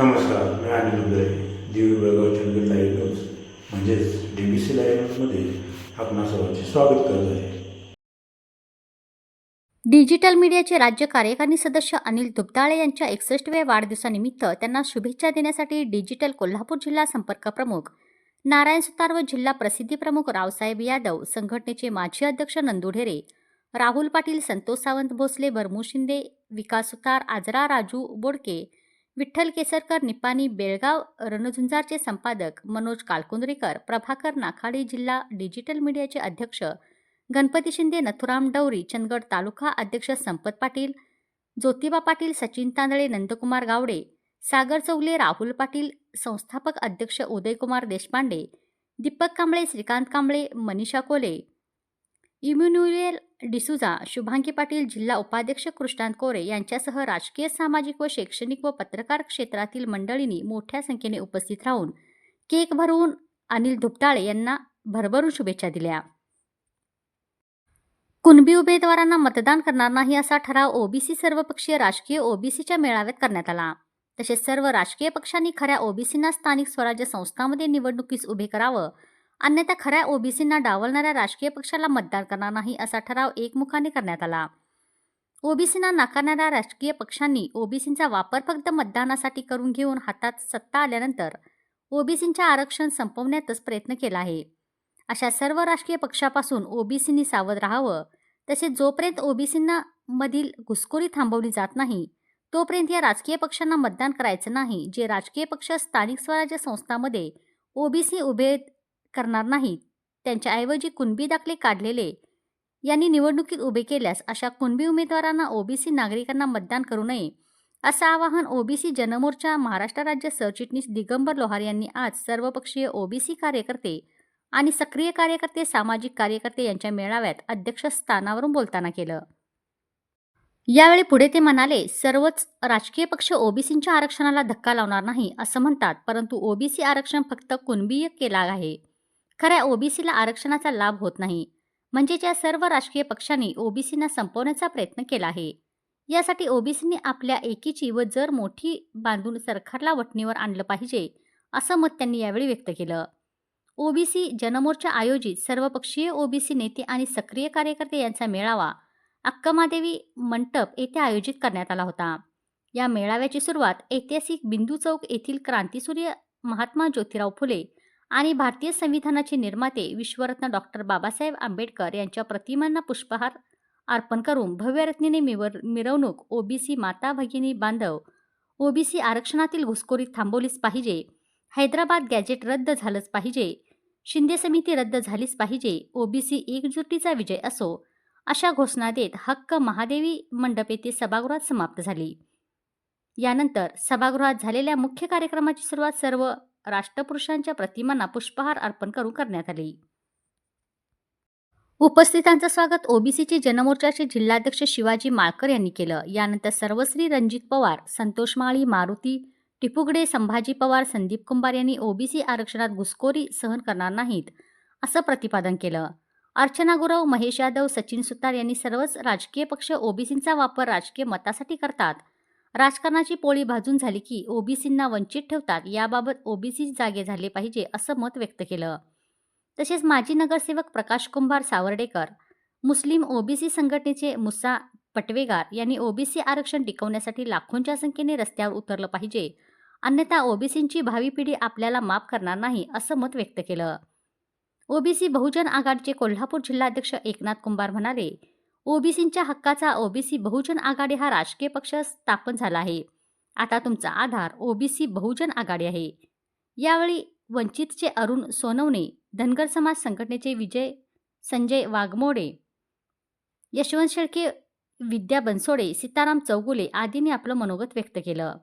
नमस्कार मी Anil Uday Divi Belgaum Chandgad live news म्हणजेच डी बी सी लाईव्ह न्यूजमध्ये आपणा सर्वांचे स्वागत करत आहे. डिजिटल मीडियाचे राज्य कार्यकारिणी सदस्य अनिल दुबदाळे यांच्या एकसष्टव्या वाढदिवसानिमित्त त्यांना शुभेच्छा देण्यासाठी डिजिटल कोल्हापूर जिल्हा संपर्क प्रमुख नारायण सुतार व जिल्हा प्रसिद्धी प्रमुख रावसाहेब यादव संघटनेचे माजी अध्यक्ष नंदू ढेरे राहुल पाटील संतोष सावंत भोसले भरमू शिंदे विकास सुतार आजरा राजू बोडके विठ्ठल केसरकर निपाणी बेळगाव रणझुंजारचे संपादक मनोज कालकुंद्रेकर प्रभाकर नाखाडी जिल्हा डिजिटल मीडियाचे अध्यक्ष गणपती शिंदे नथुराम डवरी चंदगड तालुका अध्यक्ष संपत पाटील ज्योतिबा पाटील सचिन तांदळे नंदकुमार गावडे सागर चौले राहुल पाटील संस्थापक अध्यक्ष उदयकुमार देशपांडे दीपक कांबळे श्रीकांत कांबळे मनीषा कोले इम्युन्युएल डिसुजा शुभांगी पाटील जिल्हा उपाध्यक्ष कृष्णांत कोरे यांच्यासह राजकीय सामाजिक व शैक्षणिक व पत्रकार क्षेत्रातील मंडळींनी मोठ्या संख्येने उपस्थित राहून केक भरवून अनिल धुपताळे यांना भरभरून शुभेच्छा दिल्या. कुणबी उमेदवारांना मतदान करणार नाही असा ठराव ओबीसी सर्वपक्षीय राजकीय ओबीसीच्या मेळाव्यात करण्यात आला. तसेच सर्व राजकीय पक्षांनी खऱ्या ओबीसींना स्थानिक स्वराज्य संस्थांमध्ये निवडणुकीस उभे करावं अन्यथा खऱ्या ओबीसींना डावलणाऱ्या राजकीय पक्षाला मतदान करणार नाही असा ठराव एकमुखाने करण्यात आला. ओबीसींना नाकारणाऱ्या राजकीय पक्षांनी ओबीसींचा वापर फक्त मतदानासाठी करून घेऊन हातात सत्ता आल्यानंतर ओबीसींच्या आरक्षण संपवण्यातच प्रयत्न केला आहे. अशा सर्व राजकीय पक्षापासून ओबीसींनी सावध राहावं तसेच जोपर्यंत ओबीसींना मधील घुसखोरी थांबवली जात नाही तोपर्यंत या राजकीय पक्षांना मतदान करायचं नाही जे राजकीय पक्ष स्थानिक स्वराज्य संस्थांमध्ये ओबीसी उभे करणार नाहीत. त्यांच्याऐवजी कुणबी दाखले काढलेले. यांनी निवडणुकीत उभे केल्यास अशा कुणबी उमेदवारांना ओबीसी नागरिकांना मतदान करू नये असं आवाहन ओबीसी जनमोर्चा महाराष्ट्र राज्य सरचिटणीस दिगंबर लोहार यांनी आज सर्वपक्षीय ओबीसी कार्यकर्ते आणि सक्रिय कार्यकर्ते सामाजिक कार्यकर्ते यांच्या मेळाव्यात अध्यक्षस्थानावरून बोलताना केलं. यावेळी पुढे ते म्हणाले सर्वच राजकीय पक्ष ओबीसींच्या आरक्षणाला धक्का लावणार नाही असं म्हणतात परंतु ओबीसी आरक्षण फक्त कुणबीय केला आहे. खऱ्या ओबीसीला आरक्षणाचा लाभ होत नाही. म्हणजेच या सर्व राजकीय पक्षांनी ओबीसींना संपवण्याचा प्रयत्न केला आहे. यासाठी ओबीसींनी आपल्या एकीची व जर मोठी बांधून सरकारला वटणीवर आणलं पाहिजे असं मत त्यांनी यावेळी व्यक्त केलं. ओबीसी जनमोर्चा आयोजित सर्वपक्षीय ओबीसी नेते आणि सक्रिय कार्यकर्ते यांचा मेळावा अक्कमादेवी मंटप येथे आयोजित करण्यात आला होता. या मेळाव्याची सुरुवात ऐतिहासिक बिंदू चौक येथील क्रांतीसूर्य महात्मा ज्योतिराव फुले आणि भारतीय संविधानाचे निर्माते विश्वरत्न डॉक्टर बाबासाहेब आंबेडकर यांच्या प्रतिमांना पुष्पहार अर्पण करून भव्यरत्नीने मिवर मिरवणूक ओबीसी माता भगिनी बांधव ओबीसी आरक्षणातील घुसखोरी थांबवलीच पाहिजे हैदराबाद गॅजेट रद्द झालंच पाहिजे शिंदे समिती रद्द झालीच पाहिजे ओबीसी एकजुटीचा विजय असो अशा घोषणा देत हक्क महादेवी मंडप येथे सभागृहात समाप्त झाली. यानंतर सभागृहात झालेल्या मुख्य कार्यक्रमाची सुरुवात सर्व राष्ट्रपुरुषांच्या प्रतिमांना पुष्पहार अर्पण करून करण्यात आली. उपस्थितांचं स्वागत ओबीसीचे जनमोर्चाचे जिल्हाध्यक्ष शिवाजी माळकर यांनी केलं. यानंतर सर्वश्री रणजित पवार संतोष माळी मारुती टिपुगडे संभाजी पवार संदीप कुंभार यांनी ओबीसी आरक्षणात घुसखोरी सहन करणार नाहीत असं प्रतिपादन केलं. अर्चना गुरव महेश यादव सचिन सुतार यांनी सर्वच राजकीय पक्ष ओबीसींचा वापर राजकीय मतासाठी करतात. राजकारणाची पोळी भाजून झाली की ओबीसींना वंचित ठेवतात. याबाबत ओबीसी जागे झाले पाहिजे असं मत व्यक्त केलं. तसेच माजी नगरसेवक प्रकाश कुंभार सावर्डेकर मुस्लिम ओबीसी संघटनेचे मुसा पटवेगार यांनी ओबीसी आरक्षण टिकवण्यासाठी लाखोंच्या संख्येने रस्त्यावर उतरलं पाहिजे. अन्यथा ओबीसींची भावी पिढी आपल्याला माफ करणार नाही असं मत व्यक्त केलं. ओबीसी बहुजन आघाडीचे कोल्हापूर जिल्हाध्यक्ष एकनाथ कुंभार म्हणाले ओबीसींच्या हक्काचा ओबीसी बहुजन आघाडी हा राजकीय पक्ष स्थापन झाला आहे. आता तुमचा आधार ओबीसी बहुजन आघाडी आहे. यावेळी वंचितचे अरुण सोनवणे धनगर समाज संघटनेचे विजय संजय वाघमोडे यशवंत शेळके विद्या बनसोडे सीताराम चौगुले आदींनी आपलं मनोगत व्यक्त केलं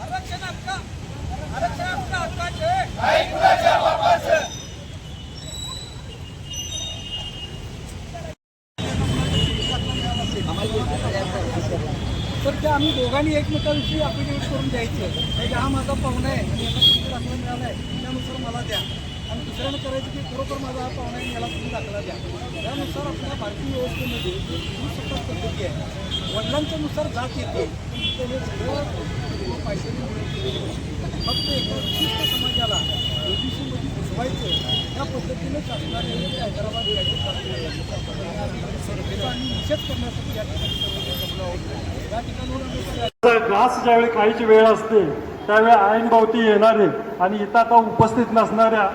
आरक्षण हक्क आरक्षण हक्क हक्काचे तर ते आम्ही दोघांनी एकमेकाविषयी अफिडेविट करून द्यायचं म्हणजे हा माझा पाहुणा आहे आणि याला किती दाखला मिळाला आहे त्यानुसार मला द्या. आणि दुसऱ्यानं करायचं की खरोखर माझा हा पाहुणा आहे, याला तुम्ही दाखला द्या. त्यानुसार आपल्या भारतीय व्यवस्थेमध्ये ही सुद्धा पद्धती आहे. वडिलांच्या नुसार जात येते तर हे सगळं पैशाने फक्त एका विशिष्ट समाजाला ओबीसीमध्ये घुसवायचं त्या पद्धतीनं शासनाने हे हैदराबाद याची त्याचा आम्ही निषेध करण्यासाठी या ठिकाणी सर्वजण घास ज्यावेळी खायची वेळ असते त्यावेळी ऐनभवती येणारे आणि इथं आता उपस्थित नसणाऱ्या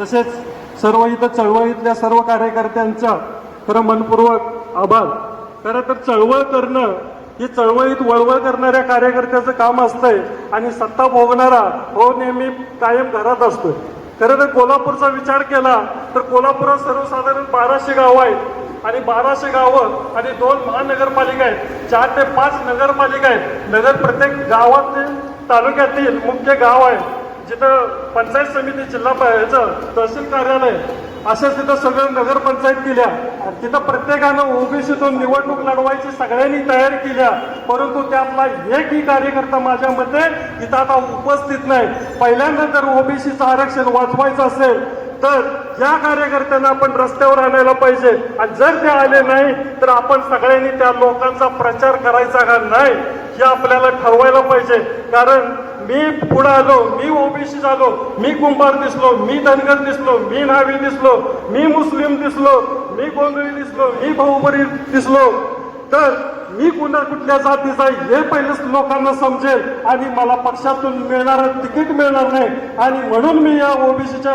तसेच सर्व इथं चळवळीतल्या सर्व कार्यकर्त्यांचा खरं मनपूर्वक आभार. खरं तर चळवळ करणं ही चळवळीत वळवळ करणाऱ्या कार्यकर्त्याचं काम असतंय आणि सत्ता भोगणारा हो नेहमी कायम घरात असतोय. खरं तर कोल्हापूरचा विचार केला तर कोल्हापुरात सर्वसाधारण बाराशे गावं आहेत. आणि बाराशे गावं आणि दोन महानगरपालिका आहेत. चार ते पाच नगरपालिका आहेत. नगर प्रत्येक गावातील तालुक्यातील मुख्य गाव आहे. जिथं पंचायत समिती जिल्हा ह्याचं तहसील कार्यालय असं तिथं सगळं नगरपंचायत केल्या. आणि तिथं प्रत्येकानं ओबीसीतून निवडणूक लढवायची सगळ्यांनी तयारी केल्या. परंतु त्यातला एकही कार्यकर्ता माझ्या मते इथं आता उपस्थित नाही. पहिल्यांदा जर ओबीसीचं आरक्षण वाचवायचं असेल तर या कार्यकर्त्यांना आपण रस्त्यावर आणायला पाहिजे. आणि जर ते आले नाही तर आपण सगळ्यांनी त्या लोकांचा प्रचार करायचा का? नाही हे आपल्याला ठरवायला पाहिजे. कारण मी पुढे आलो मी ओबीसी झालो मी कुंभार दिसलो मी धनगर दिसलो मी न्हावी दिसलो मी मुस्लिम दिसलो मी गोंधळी दिसलो मी बहुबरी दिसलो तर मी कुणा कुठल्या जातीचा हे पहिलेच लोकांना समजेल. आणि मला पक्षातून मिळणारं तिकीट मिळणार नाही. आणि म्हणून मी या ओबीसीच्या